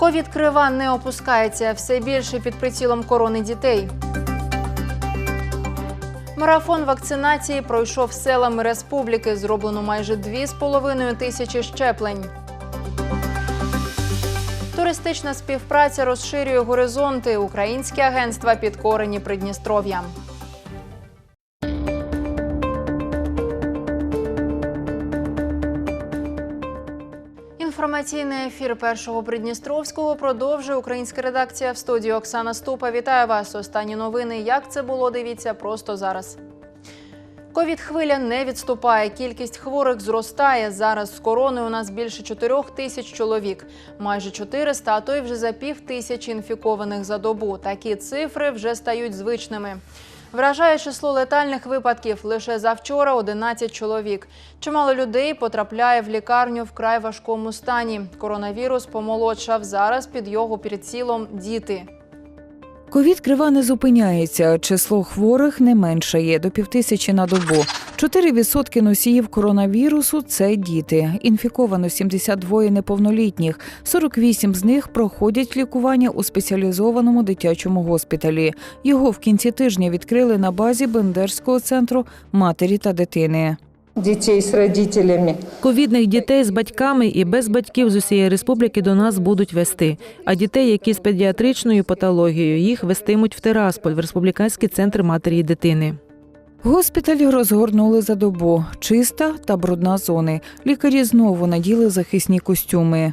Ковід крива не опускається все більше під прицілом корони дітей. Марафон вакцинації пройшов селами республіки. Зроблено майже 2,5 тисячі щеплень. Туристична співпраця розширює горизонти. Українські агентства підкорені Придністров'ям. Інформаційний ефір першого Придністровського продовжує українська редакція в студії Оксана Ступа. Вітаю вас. Останні новини. Як це було? Дивіться просто зараз. Ковід хвиля не відступає. Кількість хворих зростає. Зараз з короною у нас більше 4 тисяч чоловік, майже 400, а то й вже за пів тисячі інфікованих за добу. Такі цифри вже стають звичними. Вражає число летальних випадків лише завчора 11 чоловік. Чимало людей потрапляє в лікарню в край важкому стані. Коронавірус помолодшав зараз під його прицілом діти. Ковід крива не зупиняється. Число хворих не меншає до півтисячі на добу. 4% носіїв коронавірусу це діти. Інфіковано 72 неповнолітніх. 48 з них проходять лікування у спеціалізованому дитячому госпіталі. Його в кінці тижня відкрили на базі Бендерського центру матері та дитини. детей с родителями. Ковідних дітей з батьками і без батьків з усієї республіки до нас будуть вести. А дітей, які з педіатричною патологією, їх вестимуть в Терасполь, в республіканський центр матері і дитини. Госпіталь розгорнули за добу. Чиста та брудна зони. Лікарі знову наділи захисні костюми.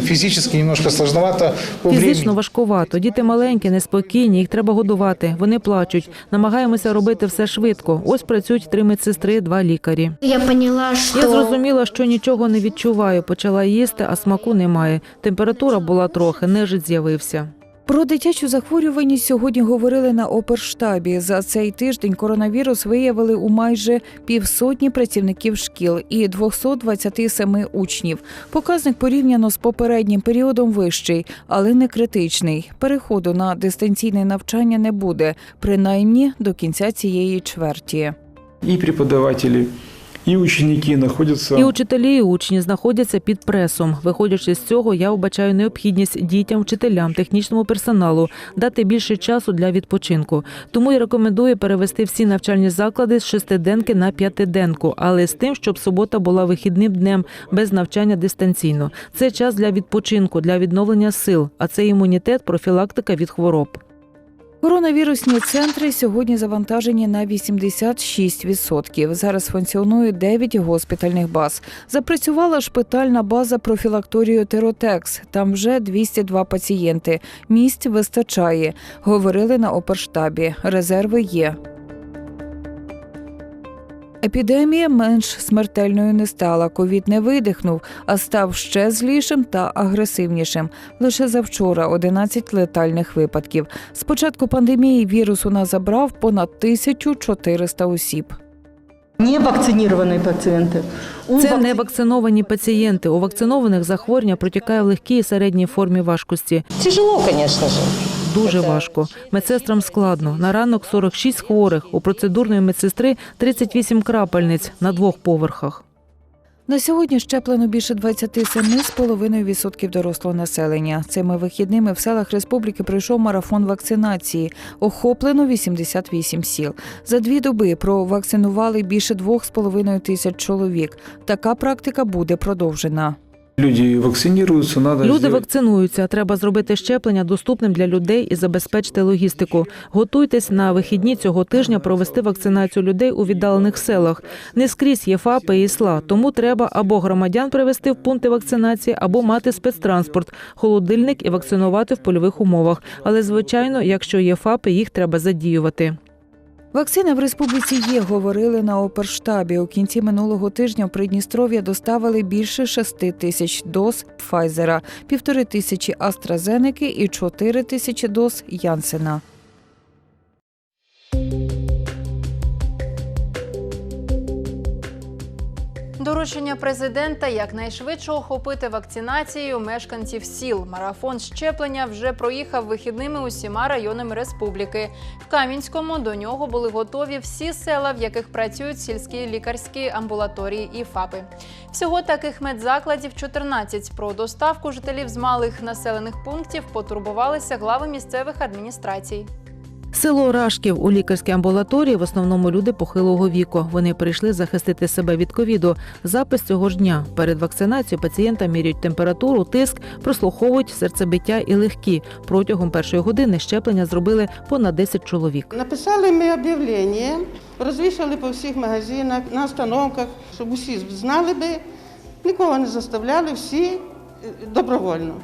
Физически немножко сложновато Фізично важкувато. Діти маленькі, неспокійні, їх треба годувати. Вони плачуть. Намагаємося робити все швидко. Ось працюють три медсестри, два лікарі. Я поняла, что... Я зрозуміла, що нічого не відчуваю. Почала їсти, а смаку немає. Температура була трохи, нежить з'явився. Про дитячу захворюваність сьогодні говорили на оперштабі. За цей тиждень коронавірус виявили у майже півсотні працівників шкіл і 227 учнів. Показник порівняно з попереднім періодом вищий, але не критичний. Переходу на дистанційне навчання не буде, принаймні до кінця цієї чверті. и преподаватели, и ученики находятся І учителі, і учні знаходяться під пресом. Виходячи з цього, я вбачаю необхідність дітям, вчителям, технічному персоналу дати більше часу для відпочинку. Тому я рекомендую перевести всі навчальні заклади з шестиденки на п'ятиденку, але з тим, щоб субота була вихідним днем без навчання дистанційно. Це час для відпочинку, для відновлення сил, а це імунітет, профілактика від хвороб. Коронавірусні центри сьогодні завантажені на 86%. Зараз функціонує 9 госпітальних баз. Запрацювала шпитальна база профілакторію Теротекс. Там вже 202 пацієнти. Місць вистачає. Говорили на оперштабі. Резерви є. Епідемія менш смертельною не стала. Ковід не видихнув, а став ще злішим та агресивнішим. Лише завчора 11 летальних випадків. З початку пандемії вірус у нас забрав понад 1400 осіб. Не вакцинированные пациенты. У Це вакци- не вакциновані пацієнти. У вакцинованих захворювання протікає в легкій і середній формі важкості. Тяжело, конечно же. Дуже важко. Медсестрам складно. На ранок 46 хворих. У процедурної медсестри 38 крапельниць на двох поверхах. На сьогодні щеплено більше 27,5% дорослого населення. Цими вихідними в селах республіки пройшов марафон вакцинації. Охоплено 88 сіл. За дві доби провакцинували більше 2,5 тисяч чоловік. Така практика буде продовжена. Люди вакцинируются, надо Люди вакцинуються. Треба зробити щеплення доступним для людей і забезпечити логістику. Готуйтесь на вихідні цього тижня провести вакцинацію людей у віддалених селах. Не скрізь є ФАПи і СЛА, тому треба або громадян привезти в пункти вакцинації, або мати спецтранспорт, холодильник і вакцинувати в польових умовах. Але звичайно, якщо є ФАПи, їх треба задіювати. Вакцина в республіці є, говорили на оперштабі. У кінці минулого тижня в Придністров'я доставили більше 6 тисяч доз Пфайзера, півтори тисячі AstraZeneca і 4 тисячі доз Янсена. Доручення президента якнайшвидше охопити вакцинацією мешканців сіл. Марафон щеплення вже проїхав вихідними усіма районами республіки. В Кам'янському до нього були готові всі села, в яких працюють сільські лікарські амбулаторії і ФАПи. Всього таких медзакладів 14. Про доставку жителів з малих населених пунктів потурбувалися глави місцевих адміністрацій. Село Рашків у лікарській амбулаторії в основному люди похилого віку. Вони прийшли захистити себе від ковіду. Запис цього ж дня. Перед вакцинацією пацієнта міряють температуру, тиск, прослуховують серцебиття і легкі. Протягом першої години щеплення зробили понад 10 чоловік. Написали ми об'явлення, розвішали по всіх магазинах, на остановках, щоб усі знали би, нікого не заставляли, всі е, добровольно.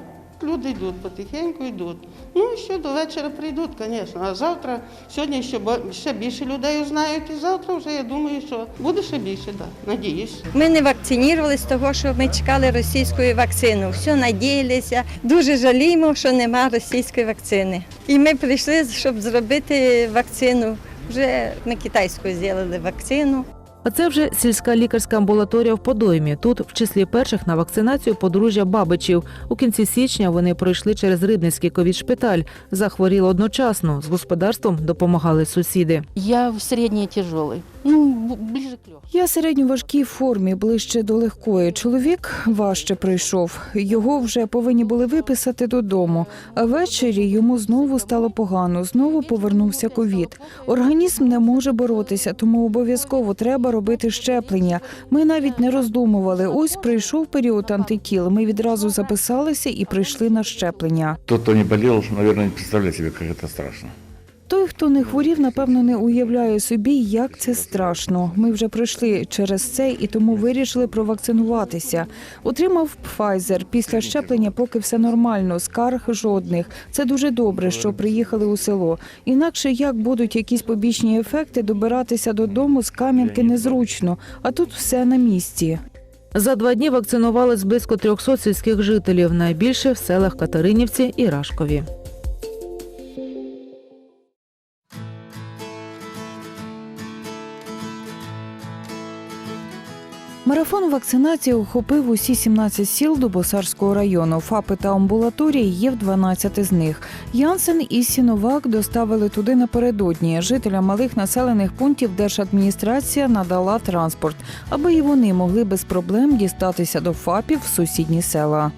Люди йдуть потихеньку, йдуть. Ну і що до вечора прийдуть, звісно. А завтра, сьогодні ще, ще більше людей знають, і завтра вже я думаю, що буде ще більше, да. надіюсь. Ми не вакцинувалися того, що ми чекали російської вакцини. Все надіялися. Дуже жаліємо, що нема російської вакцини. І ми прийшли, щоб зробити вакцину. Вже ми китайською зробили вакцину. А це вже сільська лікарська амбулаторія в Подоймі. Тут в числі перших на вакцинацію подружжя Бабичів. У кінці січня вони пройшли через Рибницький ковід-шпиталь. Захворіли одночасно. З господарством допомагали сусіди. Я в средней тяжелой. Ну, ближе к легкой. Я середньоважкій формі, ближче до легкої. Чоловік важче прийшов. Його вже повинні були виписати додому. А ввечері йому знову стало погано. Знову повернувся ковід. Організм не може боротися, тому обов'язково треба робити щеплення. Ми навіть не роздумували. Ось прийшов період антитіл. Ми відразу записалися і прийшли на щеплення. Тот, хто не болел, мабуть, не представляє собі, як це страшно. Той, хто не хворів, напевно, не уявляє собі, як це страшно. Ми вже пройшли через це і тому вирішили провакцинуватися. Отримав Pfizer. Після щеплення, поки все нормально, скарг жодних. Це дуже добре, що приїхали у село. Інакше як будуть якісь побічні ефекти, добиратися додому з Кам'янки незручно, а тут все на місці. За два дні вакцинувались близько 300 сільських жителів. Найбільше в селах Катеринівці і Рашкові. Марафон вакцинації охопив усі 17 сіл Дубосарського району. ФАПи та амбулаторії є в 12 з них. Янсен і Сіновак доставили туди напередодні. Жителям малих населених пунктів держадміністрація надала транспорт, аби і вони могли без проблем дістатися до ФАПів в сусідні села.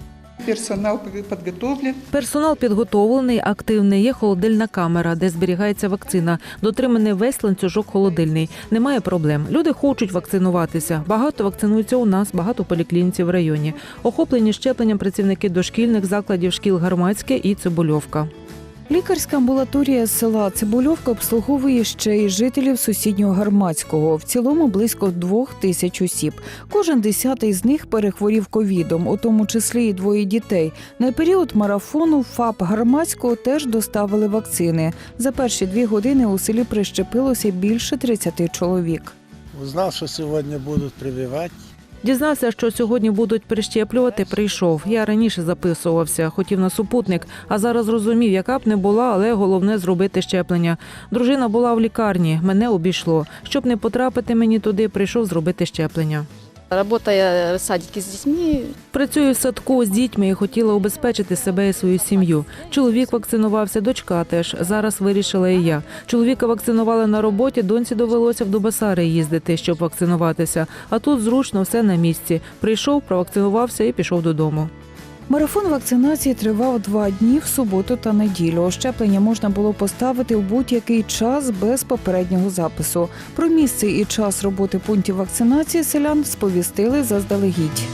Персонал подготовлен. Персонал підготовлений, активний. Є холодильна камера, де зберігається вакцина. Дотриманий весь ланцюжок холодильний. Немає проблем. Люди хочуть вакцинуватися. Багато вакцинуються у нас, багато поліклініців поліклініці в районі. Охоплені щепленням працівники дошкільних закладів шкіл Гармацьке і Цибульовка. Лікарська амбулаторія села Цибульовка обслуговує ще й жителів сусіднього Гармацького. В цілому близько двох тисяч осіб. Кожен десятий з них перехворів ковідом, у тому числі і двоє дітей. На період марафону ФАП Гармацького теж доставили вакцини. За перші дві години у селі прищепилося більше 30 чоловік. Узнал, что сегодня будут прививать. Дізнався, що сьогодні будуть прищеплювати. Прийшов. Я раніше записувався, хотів на супутник, а зараз розумів, яка б не була, але головне зробити щеплення. Дружина була в лікарні, мене обійшло. Щоб не потрапити мені туди, прийшов зробити щеплення. Работая в садике з дітьми. Працюю в садку з дітьми і хотіла убезпечити себе і свою сім'ю. Чоловік вакцинувався, дочка теж. Зараз вирішила і я. Чоловіка вакцинували на роботі, доньці довелося в Дубасари їздити, щоб вакцинуватися. А тут зручно все на місці. Прийшов, провакцинувався і пішов додому. Марафон вакцинації тривав два дні в суботу та неділю. Щеплення можна було поставити в будь-який час без попереднього запису. Про місце і час роботи пунктів вакцинації селян сповістили заздалегідь.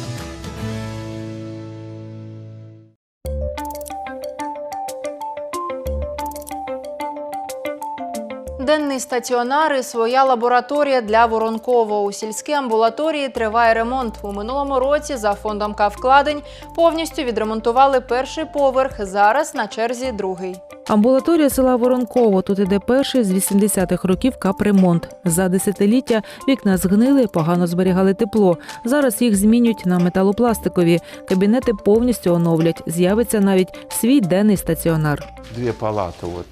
Денний стаціонар і своя лабораторія для Воронково. У сільській амбулаторії триває ремонт. У минулому році за фондом Кавкладень повністю відремонтували перший поверх. Зараз на черзі другий. Амбулаторія села Воронково. Тут іде перший з 80-х років капремонт. За десятиліття вікна згнили, погано зберігали тепло. Зараз їх змінюють на металопластикові. Кабінети повністю оновлять. З'явиться навіть свій денний стаціонар. Две палаты вот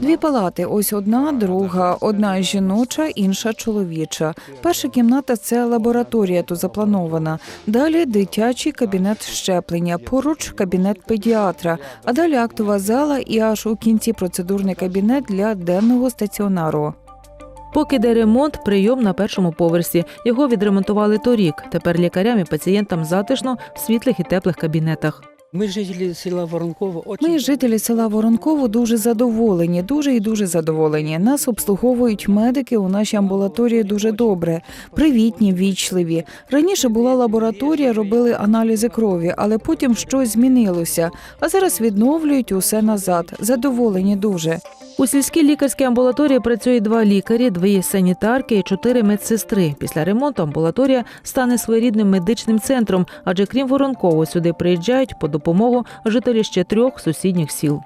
Дві палати: ось одна, друга, одна жіноча, інша чоловіча. Перша кімната це лабораторія, тут запланована. Далі дитячий кабінет щеплення, поруч кабінет педіатра, а далі актова зала і аж у кінці процедурний кабінет для денного стаціонару. Поки йде ремонт, прийом на першому поверсі. Його відремонтували торік. Тепер лікарям і пацієнтам затишно в світлих і теплих кабінетах. Мы жители села Воронково. Очень... Ми, жителі села Воронково, дуже задоволені, дуже і дуже задоволені. Нас обслуговують медики у нашій амбулаторії дуже добре, привітні, вічливі. Раніше була лабораторія, робили аналізи крові, але потім щось змінилося. А зараз відновлюють усе назад. Задоволені дуже. У сільській лікарській амбулаторії працює два лікарі, дві санітарки і чотири медсестри. Після ремонту амбулаторія стане своєрідним медичним центром, адже крім Воронково сюди приїжджають по допомогу жителі ще трьох сусідніх сіл.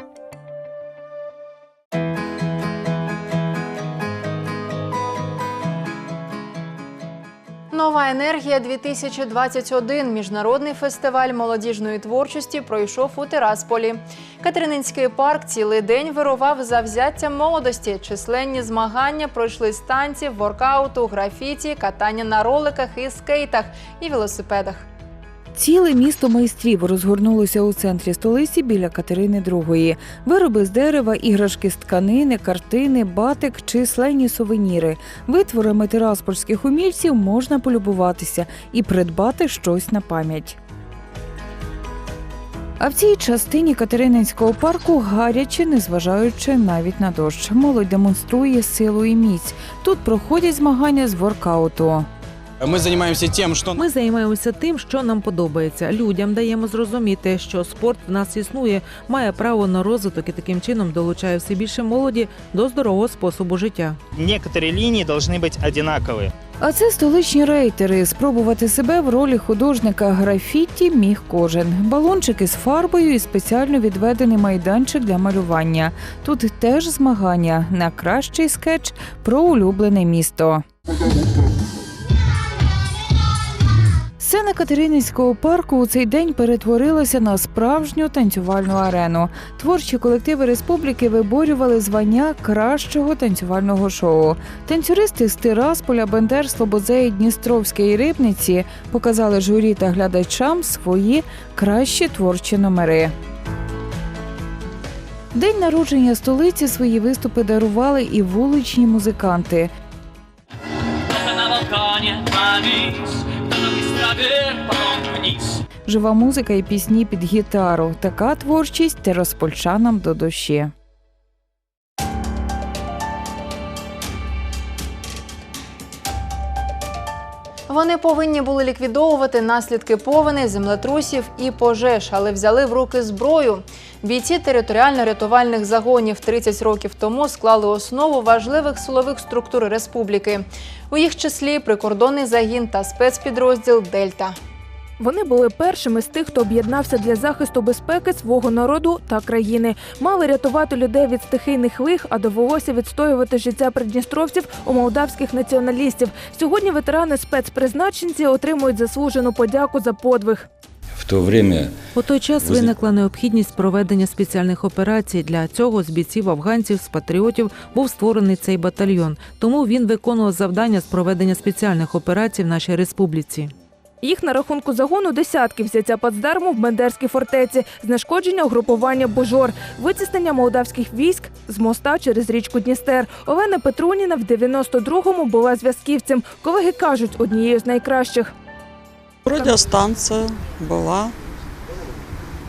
Нова енергія 2021 міжнародний фестиваль молодіжної творчості пройшов у Тирасполі. Катерининський парк цілий день вирував за взяттям молодості. Численні змагання пройшли з танців, воркауту, графіті, катання на роликах і скейтах і велосипедах. Ціле місто майстрів розгорнулося у центрі столиці біля Катерини II. Вироби з дерева, іграшки з тканини, картини, батик, численні сувеніри. Витворами тираспольських умільців можна полюбуватися і придбати щось на пам'ять. А в цій частині Катерининського парку гаряче, незважаючи навіть на дощ. Молодь демонструє силу і міць. Тут проходять змагання з воркауту. Мы занимаемся тем, что Ми займаємося тим, що нам подобається. Людям даємо зрозуміти, що спорт в нас існує, має право на розвиток і таким чином долучає все більше молоді до здорового способу життя. некоторые линии должны быть одинаковые. А це столичні рейтери. Спробувати себе в ролі художника графіті міг кожен. Балончики з фарбою і спеціально відведений майданчик для малювання. Тут теж змагання на кращий скетч про улюблене місто. Сцена Катерининського парку у цей день перетворилася на справжню танцювальну арену. Творчі колективи республіки виборювали звання кращого танцювального шоу. Танцюристи з Тирасполя, Бендер, Слободзеї, Дністровська і Рибниці показали журі та глядачам свої кращі творчі номери. День народження столиці свої виступи дарували і вуличні музиканти. на Жива музика і пісні під гітару. Така творчість тераспольчанам до душі. Вони повинні були ліквідовувати наслідки повеней, землетрусів і пожеж, але взяли в руки зброю. Бійці територіально-рятувальних загонів 30 років тому склали основу важливих силових структур республіки. У їх числі прикордонний загін та спецпідрозділ Дельта. Вони були першими з тих, хто об'єднався для захисту безпеки свого народу та країни. Мали рятувати людей від стихійних лих, а довелося відстоювати життя придністровців у молдавських націоналістів. Сьогодні ветерани спецпризначенці отримують заслужену подяку за подвиг. В то время У той час виникла необхідність проведення спеціальних операцій. Для цього з бійців афганців з патріотів був створений цей батальйон. Тому він виконував завдання з проведення спеціальних операцій в нашій республіці. Їх на рахунку загону десятки взяття плацдарму в Бендерській фортеці, знешкодження угрупування Божор, витіснення молдавських військ з моста через річку Дністер. Олена Петруніна в 92-му була зв'язківцем. Колеги кажуть, однією з найкращих. Радіостанція була.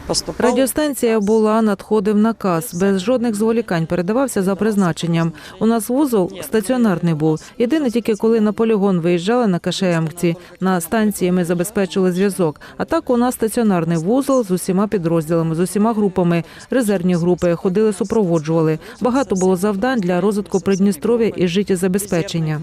Поступала. Радіостанція була, надходив наказ. Без жодних зволікань передавався за призначенням. У нас вузол стаціонарний був. Єдине тільки коли на полігон виїжджали на КШМці. На станції ми забезпечили зв'язок. А так у нас стаціонарний вузол з усіма підрозділами, з усіма групами. Резервні групи ходили, супроводжували. Багато було завдань для розвитку Придністров'я і життєзабезпечення.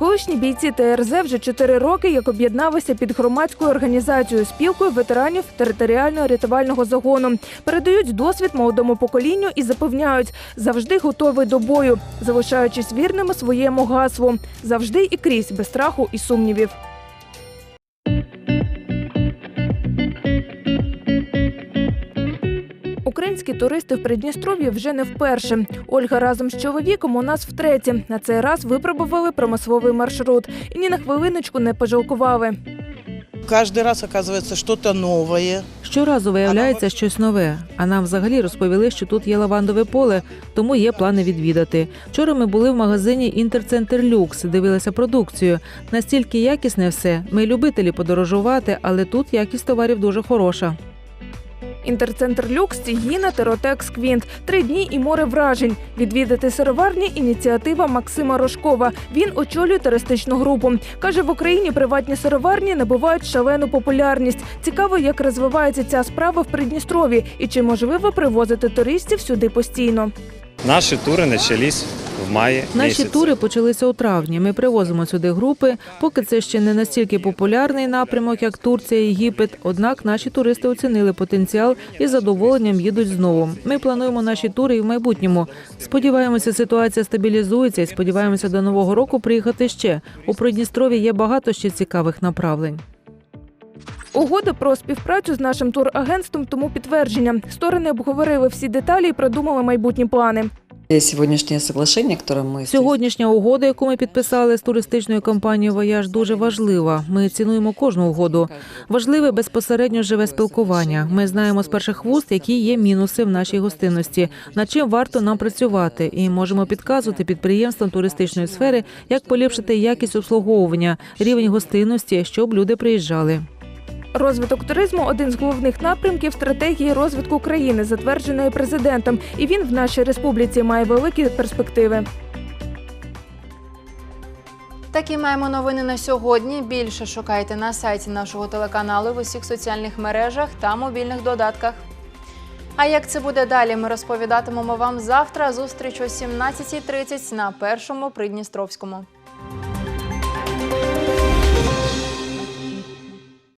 Колишні бійці ТРЗ вже чотири роки як об'єдналися під громадською організацією спілкою ветеранів територіального рятувального загону. Передають досвід молодому поколінню і запевняють, завжди готовий до бою, залишаючись вірними своєму гаслу, завжди і крізь без страху і сумнівів. Українські туристи в Придністров'ї вже не вперше. Ольга разом з чоловіком у нас втретє. На цей раз випробували промисловий маршрут і ні на хвилиночку не пожалкували. Каждый раз оказывается что-то новое. Щоразу виявляється щось нове. А нам взагалі розповіли, що тут є лавандове поле, тому є плани відвідати. Вчора ми були в магазині Інтерцентр Люкс, дивилися продукцію. Настільки якісне все. Ми любителі подорожувати, але тут якість товарів дуже хороша. Інтерцентр Люкс, Тігіна, Теротекс Квінт. Три дні і море вражень. Відвідати сироварні ініціатива Максима Рожкова. Він очолює туристичну групу. Каже, в Україні приватні сироварні набувають шалену популярність. Цікаво, як розвивається ця справа в Придністрові і чи можливо привозити туристів сюди постійно. Наши туры начались в мае Наші тури почалися у травні. Ми привозимо сюди групи. Поки це ще не настільки популярний напрямок, як Турція, Єгипет. Однак наші туристи оцінили потенціал і з задоволенням їдуть знову. Ми плануємо наші тури і в майбутньому. Сподіваємося, ситуація стабілізується і сподіваємося до нового року приїхати ще. У Придністрові є багато ще цікавих направлень. Угода про співпрацю з нашим турагентством тому підтвердження. Сторони обговорили всі деталі і продумали майбутні плани. Сегодняшнее соглашение, которое мы... Сьогоднішня угода, яку ми підписали з туристичною компанією Вояж, дуже важлива. Ми цінуємо кожну угоду. Важливе безпосередньо живе спілкування. Ми знаємо з перших вуст, які є мінуси в нашій гостинності, над чим варто нам працювати, і можемо підказувати підприємствам туристичної сфери, як поліпшити якість обслуговування, рівень гостинності, щоб люди приїжджали. Розвиток туризму один з головних напрямків стратегії розвитку країни, затвердженої президентом, і він в нашій республіці має великі перспективи. Такі маємо новини на сьогодні. Більше шукайте на сайті нашого телеканалу в усіх соціальних мережах та мобільних додатках. А як це буде далі, ми розповідатимемо вам завтра. Зустріч о 17.30 на першому Придністровському.